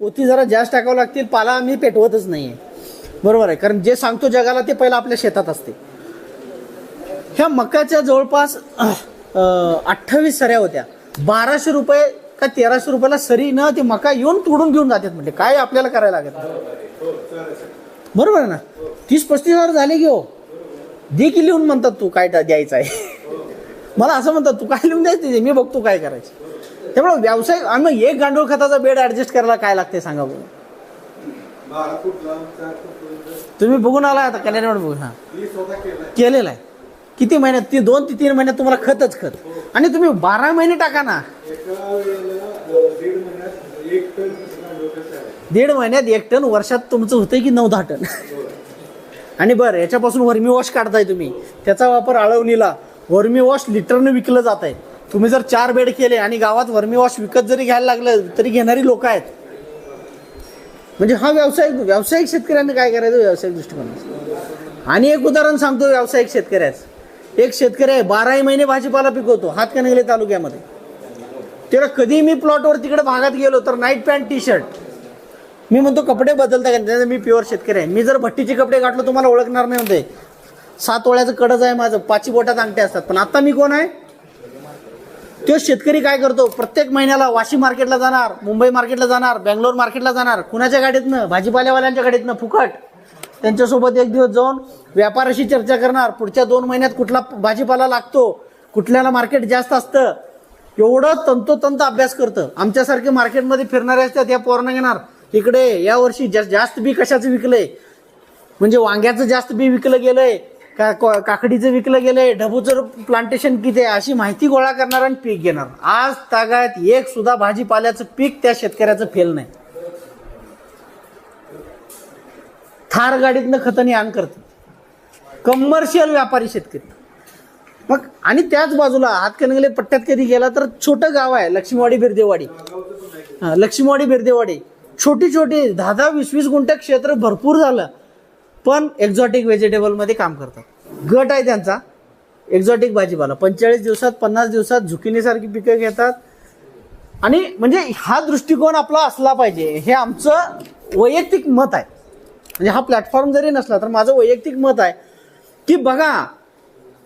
पोती जरा जास्त टाकावं लागतील पाला आम्ही पेटवतच नाहीये. बरोबर आहे कारण जे सांगतो जगाला ते पहिलं आपल्या शेतात असते. ह्या मकाच्या जवळपास अठ्ठावीस सऱ्या होत्या. बाराशे रुपये का तेराशे रुपयाला सरी न ते मका येऊन तोडून घेऊन जातात म्हणजे काय आपल्याला करायला लागत बरोबर आहे ना? तीस पस्तीस हजार झाले की हो. दे की लिहून म्हणतात तू काय द्यायचा द्यायचं आहे. मला असं म्हणतात तू काय लिहून द्यायचं? मी बघतो काय करायचं. त्यामुळे व्यावसायिक आम्ही एक गांडूळ खताचा बेड ऍडजस्ट करायला काय लागते सांगा बघू तुम्ही बघून आला आता कल्याण बघून हा. केलेला केलेलं आहे. किती महिन्यात ती दोन ते तीन महिन्यात तुम्हाला खतच खत. आणि तुम्ही बारा महिने टाका ना. दीड महिन्यात एक टन वर्षात तुमचं होतंय की नऊ दहा टन? आणि बरं याच्यापासून वर्मी वॉश काढताय तुम्ही. त्याचा वापर आळवणीला. वर्मी वॉश लिटरनं विकलं जात आहे तुम्ही जर चार बेड केले आणि गावात वर्मी वॉश विकत जरी घ्यायला लागलं तरी घेणारी लोक आहेत. म्हणजे हा व्यावसायिक व्यावसायिक शेतकऱ्यांनी काय करायचं? व्यावसायिक दृष्टिकोन आणि एक उदाहरण सांगतो व्यावसायिक शेतकऱ्याचं. एक शेतकरी आहे बाराही महिने भाजीपाला पिकवतो हातकणंगले तालुक्यामध्ये. तेव्हा कधी मी प्लॉटवर तिकडे भागात गेलो तर नाईट पॅन्ट टी शर्ट मी म्हणतो कपडे बदलता का नाही? मी प्युअर शेतकरी आहे. मी जर भट्टीचे कपडे घातलो तुम्हाला ओळखणार नाही होते सात ओळ्याचं कडच आहे माझं पाची बोटात अंगठे असतात. पण आता मी कोण आहे? तो शेतकरी काय करतो? प्रत्येक महिन्याला वाशी मार्केटला जाणार मुंबई मार्केटला जाणार बँगलोर मार्केटला जाणार. कुणाच्या गाडीतनं? भाजीपाल्यावाल्यांच्या गाडीतनं. फुकट. त्यांच्यासोबत एक दिवस जाऊन व्यापाराशी चर्चा करणार. पुढच्या दोन महिन्यात कुठला भाजीपाला लागतो कुठल्याला मार्केट जास्त असतं एवढं तंतोतंत अभ्यास करतं. आमच्यासारखे मार्केटमध्ये फिरणारे असतात या पोरांना घेणार. इकडे यावर्षी जास्त जास्त बी कशाचं विकलंय? म्हणजे वांग्याचं जास्त बी विकलं गेलंय. का काकडीचं विकलं गेलंय ढबूचं प्लांटेशन किती आहे अशी माहिती गोळा करणार आणि पीक घेणार. आज तागायत एक सुद्धा भाजीपाल्याचं पीक त्या शेतकऱ्याचं फेल नाही. थार गाडीतनं खतनी आण करतात. कमर्शियल व्यापारी शेतकरी. मग आणि त्याच बाजूला हातकणंगले पट्ट्यात कधी गेला तर छोटं गाव आहे लक्ष्मीवाडी बिरदेवाडी. लक्ष्मीवाडी बिरदेवाडी. छोटी छोटी दहा दहा वीस वीस गुंठ्या क्षेत्र भरपूर झालं. पण एक्झॉटिक व्हेजिटेबलमध्ये काम करतात. गट आहे त्यांचा. एक्झॉटिक भाजीपाला. पंचेचाळीस दिवसात पन्नास दिवसात झुकिनीसारखी पिकं घेतात. आणि म्हणजे हा दृष्टिकोन आपला असला पाहिजे. हे आमचं वैयक्तिक मत आहे. म्हणजे हा प्लॅटफॉर्म जरी नसला तर माझं वैयक्तिक मत आहे की बघा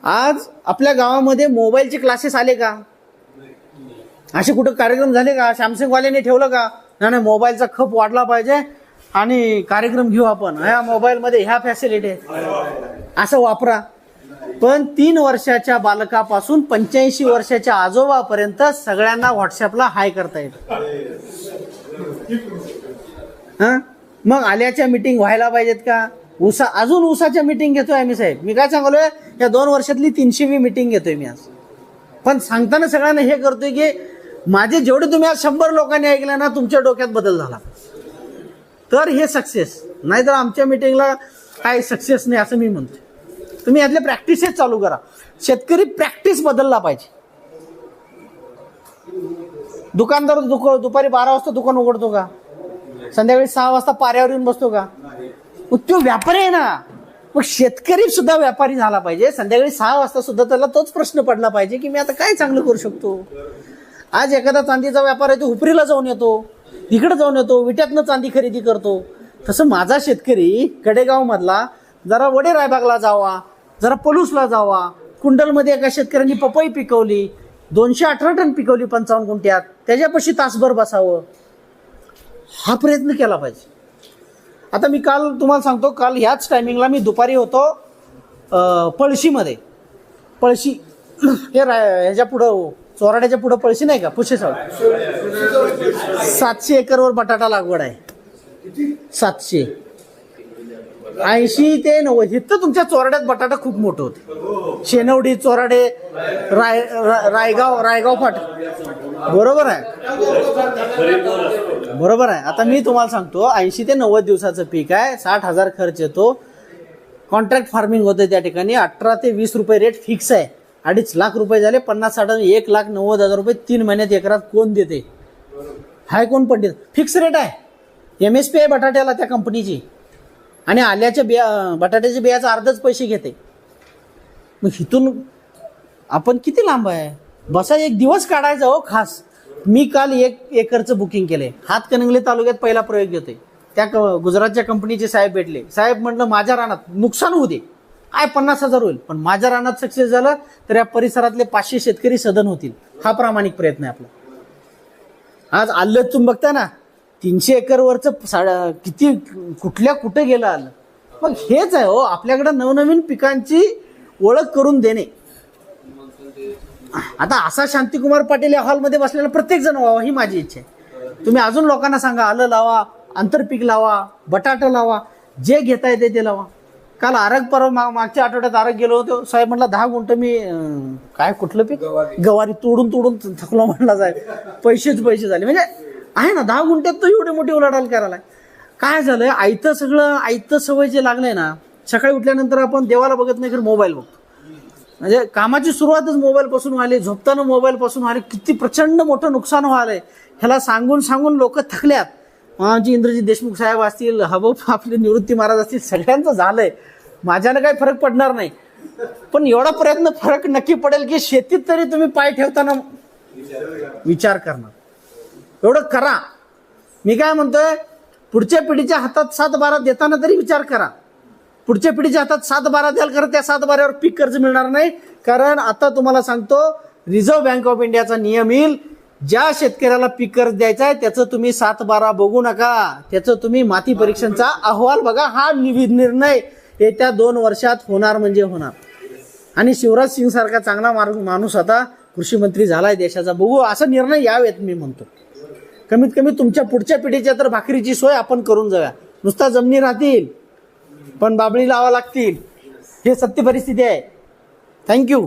आज आपल्या गावामध्ये मोबाईलचे क्लासेस आले का? असे कुठं कार्यक्रम झाले का? सॅमसंगवाल्याने ठेवलं का? नाही नाही मोबाईलचा खप वाढला पाहिजे. आणि कार्यक्रम घेऊ आपण. ह्या मोबाईलमध्ये ह्या फॅसिलिटी आहेत. असं वापरा. पण तीन वर्षाच्या बालकापासून पंच्याऐंशी वर्षाच्या आजोबापर्यंत सगळ्यांना व्हॉट्सअपला हाय करता येईल. मग आल्याच्या मीटिंग व्हायला पाहिजेत का? उसा अजून उसाच्या मीटिंग घेतोय आम्ही साहेब. मी काय सांगलोय? या दोन वर्षातली तीनशेवी मीटिंग घेतोय मी आज. पण सांगताना सगळ्यांना हे करतोय की माझे जेवढे तुम्ही आज शंभर लोकांनी ऐकलं ना तुमच्या डोक्यात बदल झाला. तर हे सक्सेस नाहीतर आमच्या मीटिंगला काय सक्सेस नाही असं मी म्हणतो तुम्ही यातले प्रॅक्टिसेस चालू करा. शेतकरी प्रॅक्टिस बदलला पाहिजे. दुकानदार दुक दुपारी बारा वाजता दुकान उघडतो का? संध्याकाळी सहा वाजता पाऱ्यावर येऊन बसतो का? मग तो व्यापारी आहे ना. मग शेतकरी सुद्धा व्यापारी झाला पाहिजे. संध्याकाळी सहा वाजता सुद्धा त्याला तोच प्रश्न पडला पाहिजे की मी आता काय चांगलं करू शकतो? आज एखादा चांदीचा व्यापार आहे तो हुपरीला जाऊन येतो. तिकडे जाऊन येतो विट्यातनं चांदी खरेदी करतो. तसं माझा शेतकरी कडेगावमधला जरा वडे रायबागला जावा जरा पलूसला जावा. कुंडलमध्ये एका शेतकऱ्यांनी पपई पिकवली दोनशे अठरा टन पिकवली पंचावन्न गुंठ्यात. त्याच्यापाशी तासभर बसावं. हा प्रयत्न केला पाहिजे. आता मी काल तुम्हाला सांगतो काल ह्याच टायमिंगला मी दुपारी होतो पळशीमध्ये. पळशी हे रा- ह्याच्या पुढं चोराड्याच्या पुढं पळशी नाही का? पुशेसाव सातशे एकरवर बटाटा लागवड आहे. सातशे. ऐंशी ते नव्वद इथं तुमच्या चोराड्यात बटाटा खूप मोठं होते. शेनवडी चोराडे राय रायगाव रायगाव फाट. बरोबर आहे? बरोबर आहे. आता मी तुम्हाला सांगतो ऐंशी ते नव्वद दिवसाचं पीक आहे. साठ हजार खर्च येतो. कॉन्ट्रॅक्ट फार्मिंग होते त्या ठिकाणी. अठरा ते वीस रुपये रेट फिक्स आहे. अडीच लाख रुपये झाले पन्नास साठ एक लाख नव्वद हजार रुपये तीन महिन्यात एकरात कोण देते? हाय कोण पंडित फिक्स रेट आहे. एम एस पी आहे बटाट्याला त्या कंपनीची आणि आल्याच्या बिया बटाट्याच्या बियाचं अर्धच पैसे घेते. मग इथून आपण किती लांब आहे? बसा एक दिवस काढायचा हो खास. मी काल एक एकरचं बुकिंग केले हातकणंगले तालुक्यात पहिला प्रयोग घेते त्या क- गुजरातच्या कंपनीचे साहेब भेटले. साहेब म्हटलं माझ्या रानात नुकसान होऊ दे. आय पन्नास हजार होईल? पण माझ्या रानात सक्सेस झालं तर या परिसरातले पाचशे शेतकरी सदन होतील. हा प्रामाणिक प्रयत्न आहे आपला. आज आलं तुम्ही बघता ना तीनशे एकरवरचं साडा किती कुठल्या कुठे गेलं आलं? मग हेच आहे हो आपल्याकडे नवनवीन पिकांची ओळख करून देणे. आता असा शांतीकुमार पाटील या हॉलमध्ये बसलेला प्रत्येक जण व्हावा ही माझी इच्छा आहे. तुम्ही अजून लोकांना सांगा आलं लावा आंतरपीक लावा बटाटा लावा जे घेता येते ते लावा. काल आरग परवा मागच्या आठवड्यात आरग गेलो होतो. साहेब म्हटलं दहा गुंठ मी अं, काय कुठलं पीक? गवारी. तोडून तोडून थकलो म्हटला साहेब. पैसेच पैसे झाले. म्हणजे आहे ना दहा गुंठ्यात तो एवढी मोठी उलाढाल करायला. काय झालंय? आयतं सगळं आयतं सवय जे लागलंय ना सकाळी उठल्यानंतर आपण देवाला बघत नाही तर मोबाईल बघतो. म्हणजे कामाची सुरुवातच मोबाईल पासून व्हायली झोपताना मोबाईल पासून व्हायले. किती प्रचंड मोठं नुकसान व्हायलंय. ह्याला सांगून सांगून लोक थकल्यात. हां जी इंद्रजी देशमुख साहेब असतील हबब आपले निवृत्ती महाराज असतील सगळ्यांचं झालंय. माझ्यानं काही फरक पडणार नाही. पण एवढा प्रयत्न फरक नक्की पडेल की शेतीत तरी तुम्ही पाय ठेवताना विचार करणार. एवढं करा. मी काय म्हणतोय पुढच्या पिढीच्या हातात सात बारा देताना तरी विचार करा. पुढच्या पिढीच्या हातात सात बारा द्याल कारण त्या सात बाऱ्यावर पीक कर्ज मिळणार नाही. कारण आता तुम्हाला सांगतो रिझर्व्ह बँक ऑफ इंडियाचा नियम येईल. ज्या शेतकऱ्याला पीक कर्ज द्यायचा आहे त्याचं तुम्ही सात बारा बघू नका. त्याचं तुम्ही माती परीक्षणचा अहवाल बघा. हा निर्णय येत्या दोन वर्षात होणार म्हणजे होणार. आणि शिवराज सिंग सारखा चांगला मार- माणूस आता कृषी मंत्री झालाय देशाचा. बघू असा निर्णय यावेत मी म्हणतो. कमीत कमी तुमच्या पुढच्या पिढीच्या तर भाकरीची सोय आपण करून जाऊया. नुसता जमिनी राहतील पण बाबळी लावा लागतील. हे सत्य परिस्थिती आहे. थँक्यू